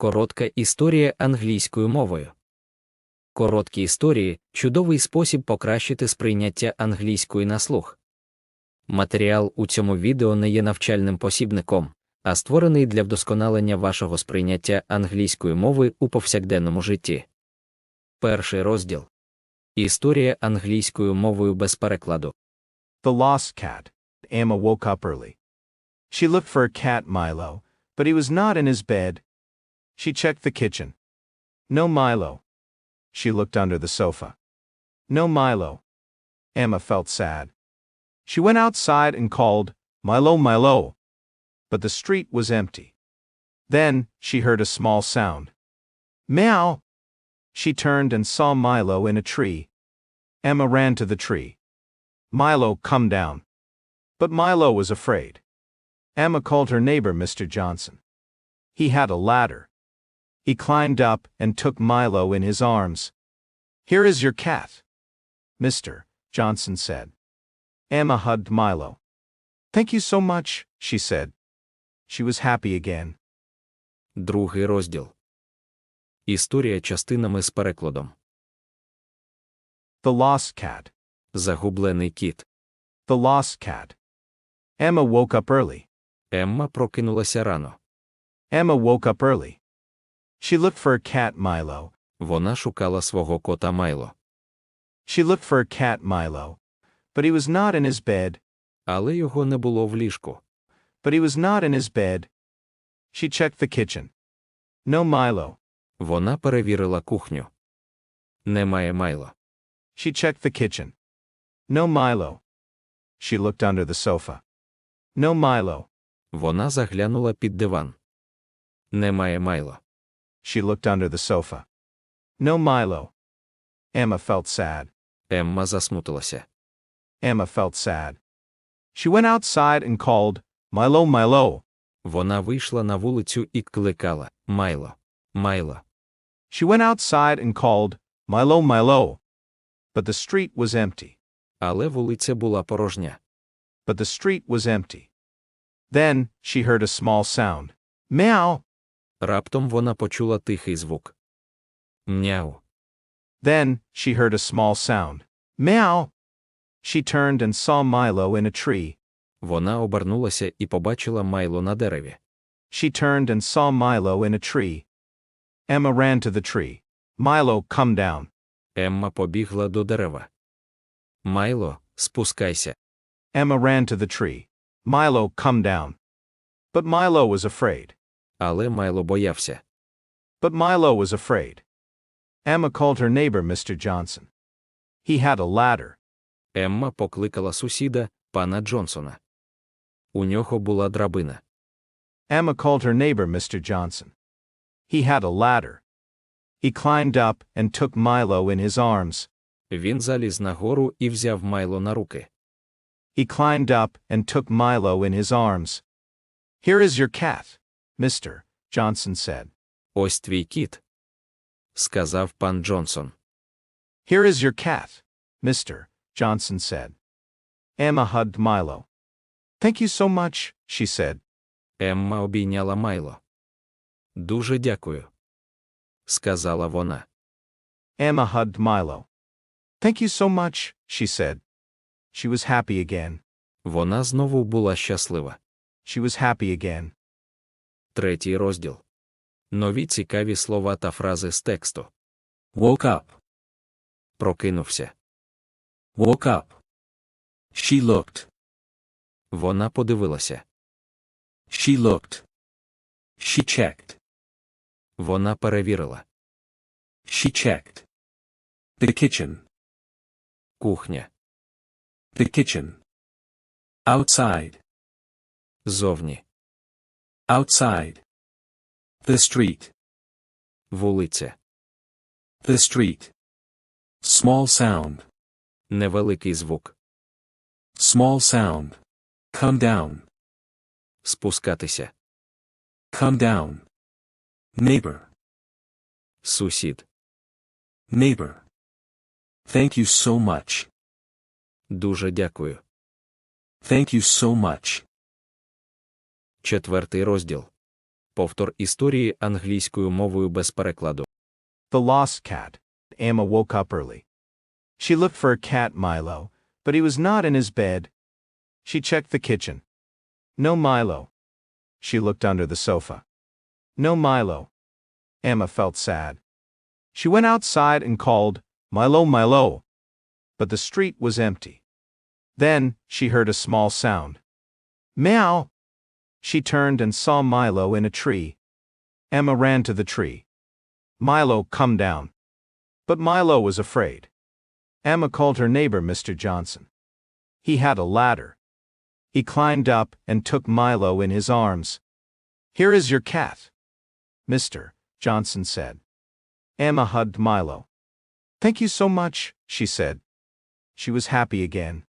Коротка історія англійською мовою. Короткі історії чудовий спосіб покращити сприйняття англійської на слух. Матеріал у цьому відео не є навчальним посібником, а створений для вдосконалення вашого сприйняття англійської мови у повсякденному житті. Перший розділ Історія англійською мовою без перекладу. The lost cat. Emma woke up early. She looked for a cat Milo, but he was not in his bed. She checked the kitchen. No Milo. She looked under the sofa. No Milo. Emma felt sad. She went outside and called, Milo, Milo. But the street was empty. Then she heard a small sound. Meow. She turned and saw Milo in a tree. Emma ran to the tree. Milo, come down. But Milo was afraid. Emma called her neighbor Mr. Johnson. He had a ladder. He climbed up and took Milo in his arms. Here is your cat. Mr. Johnson said. Emma hugged Milo. Thank you so much, she said. She was happy again. Другий розділ. Історія частинами з перекладом. The lost cat. Загублений кіт. The lost cat. Emma woke up early. Емма прокинулася рано. Emma woke up early. She looked for a cat Milo. Вона шукала свого кота Майло. She looked for a cat Milo. But he was not in his bed. Але його не було в ліжку. But he was not in his bed. She checked the kitchen. No Milo. Вона перевірила кухню. Немає Майло. She checked the kitchen. No Milo. She looked under the sofa. No Milo. Вона заглянула під диван. Немає Майло. She looked under the sofa. No Milo. Emma felt sad. Емма засмутилася. Emma felt sad. She went outside and called, Milo, Milo. Вона вийшла на вулицю і кликала Майло. Майло. She went outside and called, Milo, Milo. But the street was empty. Але вулиця була порожня. But the street was empty. Then she heard a small sound. Meow. Раптом вона почула тихий звук. Мяу. Then she heard a small sound. Meow. She turned and saw Milo in a tree. Вона обернулася і побачила Майло на дереві. She turned and saw Milo in a tree. Emma ran to the tree. Milo, come down. Емма побігла до дерева. Майло, спускайся. Emma ran to the tree. Milo, come down. But Milo was afraid. Але Майло боявся. But Milo was afraid. Emma called her neighbor Mr. Johnson. He had a ladder. Емма покликала сусіда, пана Джонсона. У нього була драбина. Emma called her neighbor Mr. Johnson. He had a ladder. He climbed up and took Milo in his arms. Він заліз на гору і взяв Майло на руки. He climbed up and took Milo in his arms. Here is your cat, Mr. Johnson said. Ось твій кіт. Сказав пан Джонсон. Here is your cat, Mr. Johnson said. Emma hugged Milo. Thank you so much, she said. Емма обійняла Майло. Дуже дякую. Сказала вона. Emma hugged Milo. Thank you so much, she said. She was happy again. Вона знову була щаслива. She was happy again. Третій розділ. Нові цікаві слова та фрази з тексту. Woke up. Прокинувся. Woke up. She looked. Вона подивилася. She looked. She checked. Вона перевірила. She checked. The kitchen. Кухня. The kitchen. Outside. Зовні. Outside. The street. Вулиця. The street. Small sound. Невеликий звук. Small sound. Come down. Спускатися. Come down. Neighbor. Сусід. Neighbor. Thank you so much. Дуже дякую. Thank you so much. Четвертий розділ. Повтор історії англійською мовою без перекладу. The lost cat. Emma woke up early. She looked for a cat Milo, but he was not in his bed. She checked the kitchen. No Milo. She looked under the sofa. No Milo. Emma felt sad. She went outside and called, Milo, Milo. But the street was empty. Then she heard a small sound. Meow. She turned and saw Milo in a tree. Emma ran to the tree. Milo, come down. But Milo was afraid. Emma called her neighbor Mr. Johnson. He had a ladder. He climbed up and took Milo in his arms. Here is your cat. Mr. Johnson said. Emma hugged Milo. Thank you so much, she said. She was happy again.